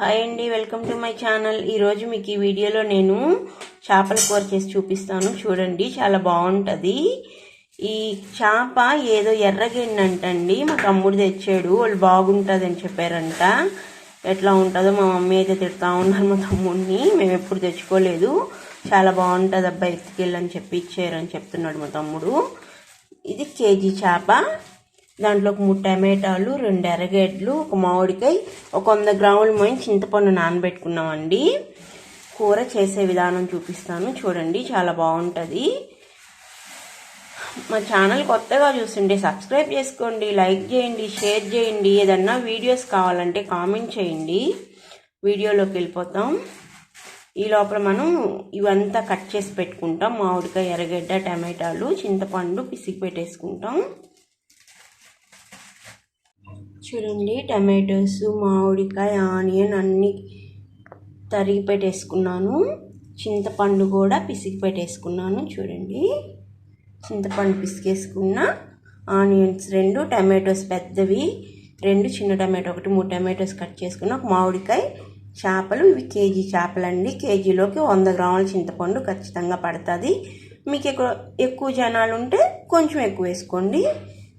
Hi అండి welcome to my channel. ఈరోజు మీకు ఈ వీడియోలో నేను చేపల కూర చేసి చూపిస్తాను. చూడండి చాలా బాగుంటుంది. ఈ చేప ఏదో ఎర్రగిన్నె అంటండి మా తమ్ముడు తెచ్చాడు. వాళ్ళు బాగుంటుంది అని చెప్పారంట. ఎట్లా ఉంటుందో మా మమ్మీ అయితే తిడతా ఉన్నారు మా తమ్ముడిని. మేము ఎప్పుడు తెచ్చుకోలేదు. చాలా బాగుంటుంది అబ్బాయి ఎత్తుకెళ్ళని చెప్పి ఇచ్చారని చెప్తున్నాడు మా తమ్ముడు. ఇది కేజీ చేప. దాంట్లో ఒక మూడు టమాటాలు రెండు ఎర్రగడ్డలు ఒక మామిడికాయ ఒక వంద గ్రాముల మొయిన్ చింతపండు నానబెట్టుకున్నామండి. కూర చేసే విధానం చూపిస్తాను. చూడండి చాలా బాగుంటుంది. మా ఛానల్ కొత్తగా చూస్తుంటే సబ్స్క్రైబ్ చేసుకోండి లైక్ చేయండి షేర్ చేయండి. ఏదన్నా వీడియోస్ కావాలంటే కామెంట్ చేయండి. వీడియోలోకి వెళ్ళిపోతాం. ఈ లోపల మనం ఇవంతా కట్ చేసి పెట్టుకుంటాం. మామిడికాయ ఎర్రగడ్డ టమాటాలు చింతపండు పిసికి పెట్టేసుకుంటాం. చూడండి టమాటోస్ మామిడికాయ ఆనియన్ అన్నీ తరిగి పెట్టేసుకున్నాను. చింతపండు కూడా పిసికి పెట్టేసుకున్నాను చూడండి. చింతపండు పిసికేసుకున్న ఆనియన్స్ రెండు టమాటోస్ పెద్దవి రెండు చిన్న టమాటో ఒకటి మూడు టమాటోస్ కట్ చేసుకున్న ఒక మామిడికాయ చేపలు. ఇవి కేజీ చేపలండి. కేజీలోకి వంద గ్రాముల చింతపండు ఖచ్చితంగా పడుతుంది. మీకు ఎక్కువ ఎక్కువ జనాలు ఉంటే కొంచెం ఎక్కువ వేసుకోండి.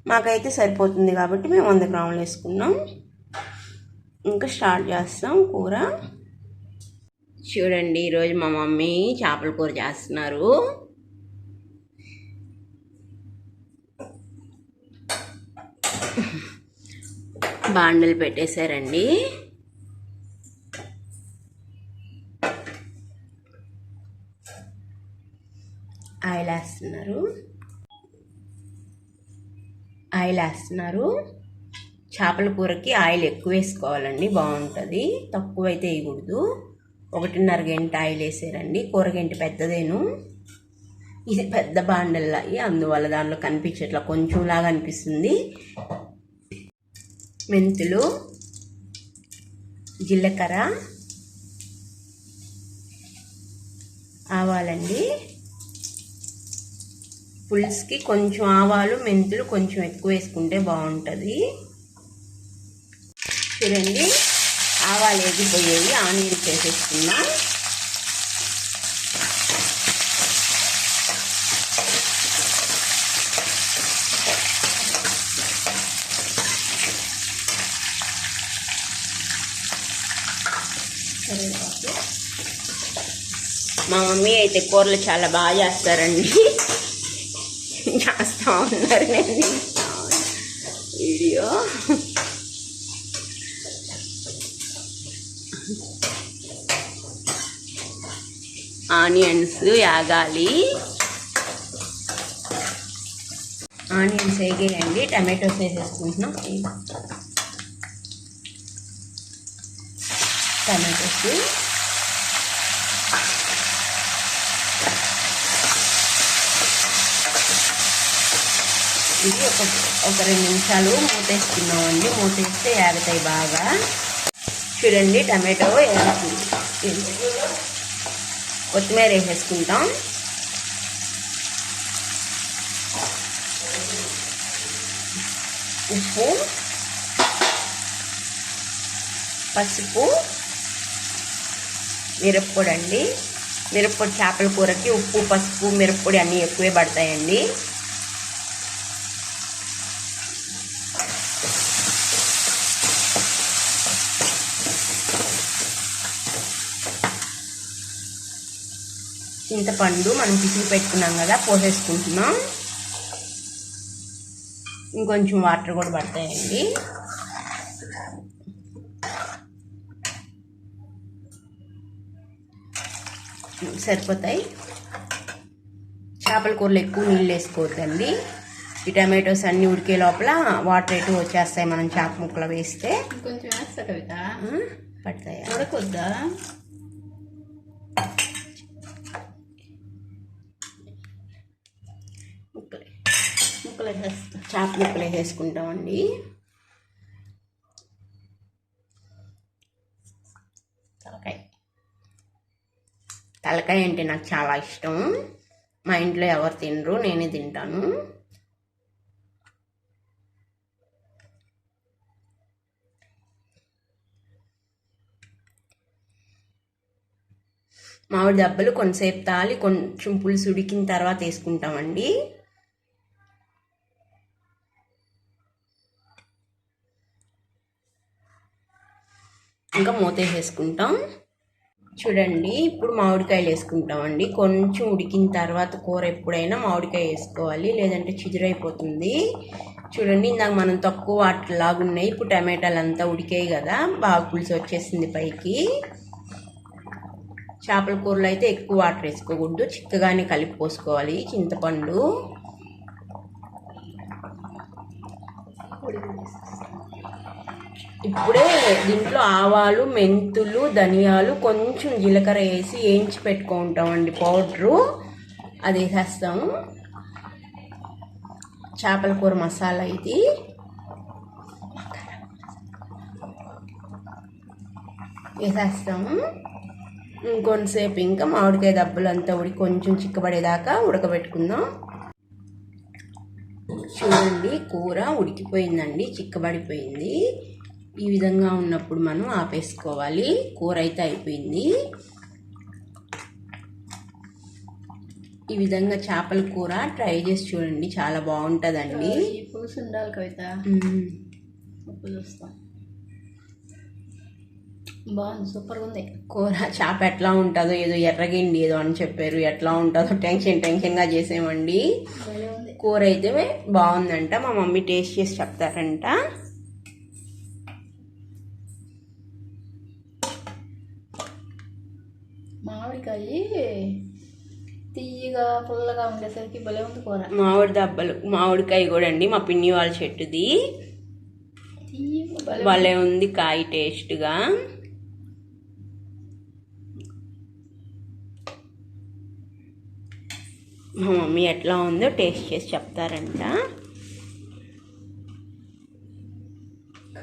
మాకైతే సరిపోతుంది కాబట్టి మేము వంద గ్రాములు వేసుకున్నాం. ఇంకా స్టార్ట్ చేస్తాం కూర. చూడండి ఈరోజు మా మమ్మీ చేపల కూర చేస్తున్నారు. బాండలు పెట్టేశారండి. ఆయిల్ వేస్తున్నారు ఆయిల్ వేస్తున్నారు చేపల కూరకి ఆయిల్ ఎక్కువ వేసుకోవాలండి బాగుంటుంది. తక్కువ అయితే వేయకూడదు. ఒకటిన్నర గంట ఆయిల్ వేసారండి. కూర గంట పెద్దదేను. ఇది పెద్ద బాండల్లాయి అందువల్ల దానిలో కనిపించట్లా కొంచెం లాగా అనిపిస్తుంది. మెంతులు జీలకర్ర ఆవాలండి. పులుసుకి కొంచెం ఆవాలు మెంతులు కొంచెం ఎక్కువ వేసుకుంటే బాగుంటుంది. చూడండి ఆవాలు ఎగిపోయాయి ఆనియన్స్ చేసేసుకున్నా మా మమ్మీ అయితే కూరలు చాలా బాగా చేస్తారండి. చేస్తా ఉన్నారు నేను వీడియో. ఆనియన్స్ యాగాలి. ఆనియన్స్ వేగేయండి. టమాటోస్ వేసేసుకుంటున్నాం టమాటోస్ ఇది ఒక ఒక రెండు నిమిషాలు మూతేసుకున్నామండి మూతేస్తే ఏగతాయి బాగా. చూడండి టమాటో ఏగుతుంది కొత్తిమీర వేసేసుకుంటాం. ఉప్పు. పసుపు. మిరప్పొడి అండి. మిరప్పొడి చేపల కూరకి ఉప్పు పసుపు మిరప్పొడి అన్నీ ఎక్కువే పడతాయండి. చింతపండు మనం పిసికి పెట్టుకున్నాం కదా పోసేసుకుంటున్నాం. ఇంకొంచెం వాటర్ కూడా పడతాయండి. సరిపోతాయి. చేపల కూరలో ఎక్కువ నీళ్ళు వేసుకోవద్దండి. ఈ టమాటోస్ అన్నీ ఉడికే లోపల వాటర్ ఎటు వచ్చేస్తాయి మనం చేప ముక్కలు వేస్తే. కొంచెం వేస్తా కవిత పడతాయా? ఉడకొద్దా ముక్కలు ముక్కలు వేసేస్తాం చేప ముక్కలు వేసేసుకుంటామండి తలకాయ. తలకాయ అంటే నాకు చాలా ఇష్టం. మా ఇంట్లో ఎవరు తినరు నేనే తింటాను. మామిడి దెబ్బలు కొంతసేపు తాలి కొంచెం పులుసు ఉడికిన తర్వాత వేసుకుంటామండి. ఇంకా మూతేసేసుకుంటాం చూడండి ఇప్పుడు మామిడికాయలు వేసుకుంటామండి. కొంచెం ఉడికిన తర్వాత కూర ఎప్పుడైనా మామిడికాయ వేసుకోవాలి లేదంటే చిదురైపోతుంది చూడండి ఇందాక మనం తక్కువ వాటర్ లాగా ఉన్నాయి. ఇప్పుడు టమాటాలు అంతా ఉడికాయి కదా బాగా పులుసు వచ్చేసింది పైకి. చేపల కూరలో అయితే ఎక్కువ వాటర్ వేసుకోకూడదు. చిక్కగానే కలిపి పోసుకోవాలి చింతపండు. ఇప్పుడే దీంట్లో ఆవాలు మెంతులు ధనియాలు కొంచెం జీలకర్ర వేసి వేయించి పెట్టుకుంటామండి పౌడరు. అది వేసేస్తాము. చేపల కూర మసాలా ఇది. వేసేస్తాము. ఇంకొంతసేపు ఇంకా మామిడికాయ దెబ్బలు అంతా ఉడికి కొంచెం చిక్కబడేదాకా ఉడకబెట్టుకుందాం. చూడండి కూర ఉడికిపోయిందండి చిక్కబడిపోయింది. ఈ విధంగా ఉన్నప్పుడు మనం ఆపేసుకోవాలి. కూర అయితే అయిపోయింది. ఈ విధంగా చేపల కూర ట్రై చేసి చూడండి. చాలా బాగుంటుందండి. పులుసు ఉండాలి కవిత. బాగుంది సూపర్గా ఉంది. కూర చేప ఎట్లా ఉంటుందో ఏదో ఎర్రగిండి ఏదో అని చెప్పారు. ఎట్లా ఉంటుందో టెన్షన్ టెన్షన్గా చేసామండి కూర అయితే బాగుందంట. మా మమ్మీ టేస్ట్ చేసి చెప్తారంట. మామిడికాయ తీయగా పుల్లగా ఉండేసరికి భలే ఉంది కూర. మామిడి దెబ్బలు మామిడికాయ కూడా అండి మా పిన్ని వాళ్ళ చెట్టుది. భలే ఉంది. కాయ టేస్ట్గా మా మమ్మీ ఎట్లా ఉందో టేస్ట్ చేసి చెప్తారంట.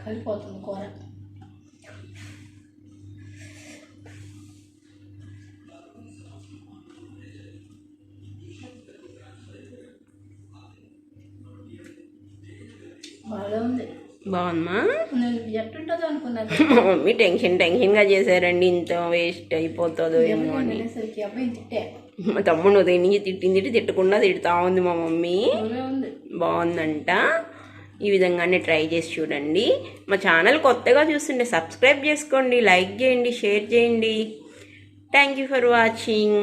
కలిపోతుంది కూర. బాగుందమ్మా? నేను ఎట్టుంటుందో అనుకున్నాను మా మమ్మీ టెన్షన్ టెన్షన్గా చేశారండి. ఇంత వేస్ట్ అయిపోతుందో ఏమో అని. వెళ్ళేసరికి అబ్బాయి తిట్టే. మా తమ్ముడు ఉదయం నుంచి తిట్టింది తిట్టి తిట్టకుండా తిడుతా ఉంది మా మమ్మీ. బాగుందంట. ఈ విధంగానే ట్రై చేసి చూడండి. మా ఛానల్ కొత్తగా చూస్తుంటే సబ్స్క్రైబ్ చేసుకోండి లైక్ చేయండి షేర్ చేయండి. Thank you for watching